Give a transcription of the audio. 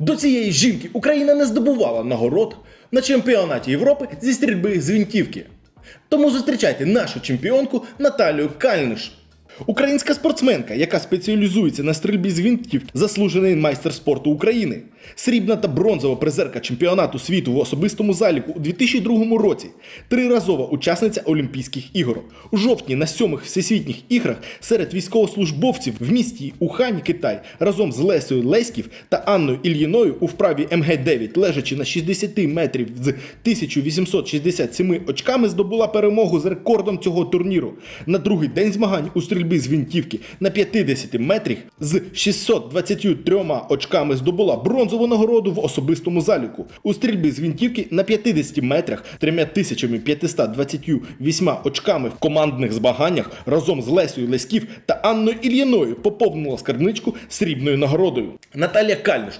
До цієї жінки Україна не здобувала нагород на чемпіонаті Європи зі стрільби з гвинтівки. Тому зустрічайте нашу чемпіонку Наталію Кальниш. Українська спортсменка, яка спеціалізується на стрільбі з гвинтівки, заслужений майстер спорту України, срібна та бронзова призерка чемпіонату світу в особистому заліку у 2002 році, триразова учасниця Олімпійських ігор. У жовтні на сьомих всесвітніх іграх серед військовослужбовців в місті Ухань, Китай, разом з Лесею Леськів та Анною Ільїною у вправі МГ-9, лежачи на 60 метрів з 1867 очками, здобула перемогу з рекордом цього турніру. На другий день змагань у стрільбі з гвинтівки на 50 метрах з 623 очками здобула бронзову нагороду в особистому заліку. У стрільбі з гвинтівки на 50 метрах 3528 очками в командних збаганнях разом з Лесею Леськів та Анною Ільяною поповнила скарбничку срібною нагородою. Наталія Кальниш